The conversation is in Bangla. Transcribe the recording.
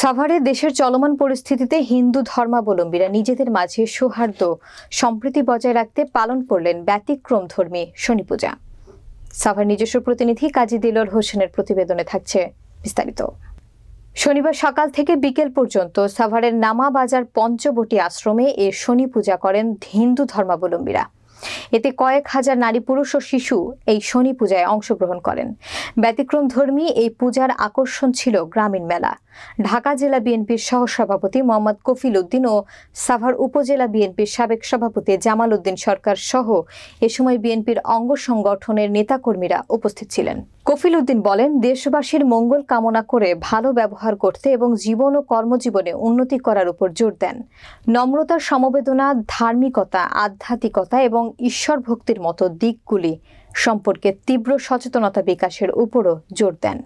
সাভারে দেশের চলমান পরিস্থিতিতে হিন্দু ধর্মাবলম্বীরা নিজেদের মাঝে সৌহার্দ্য সম্প্রীতি বজায় রাখতে পালন করলেন ব্যতিক্রম ধর্মী শনি পূজা। সাভার নিজস্ব প্রতিনিধি কাজী দিলর হোসেনের প্রতিবেদনে থাকছে বিস্তারিত। শনিবার সকাল থেকে বিকেল পর্যন্ত সাভারের নামা বাজার পঞ্চবটি আশ্রমে এ শনি পূজা করেন হিন্দু ধর্মাবলম্বীরা। এতে কয়েক হাজার নারী, পুরুষ ও শিশু এই শনি পূজায় অংশগ্রহণ করেন। ব্যতিক্রম ধর্মী এই পূজার আকর্ষণ ছিল গ্রামীণ মেলা। ঢাকা জেলা বিএনপির সহসভাপতি মোহাম্মদ কফিল উদ্দিন ও সাভার উপজেলা বিএনপির সাবেক সভাপতি জামাল উদ্দিন সরকার সহ এ সময় বিএনপির অঙ্গ সংগঠনের নেতাকর্মীরা উপস্থিত ছিলেন। কফিল উদ্দিন বলেন, দেশবাসীর মঙ্গল কামনা করে ভালো ব্যবহার করতে এবং জীবন ও কর্মজীবনে উন্নতি করার উপর জোর দেন। নম্রতা সমবেদনা, ধার্মিকতা, আধ্যাত্মিকতা এবং ঈশ্বর ভক্তির মতো দিকগুলি সম্পর্কে তীব্র সচেতনতা বিকাশের উপরও জোর দেন।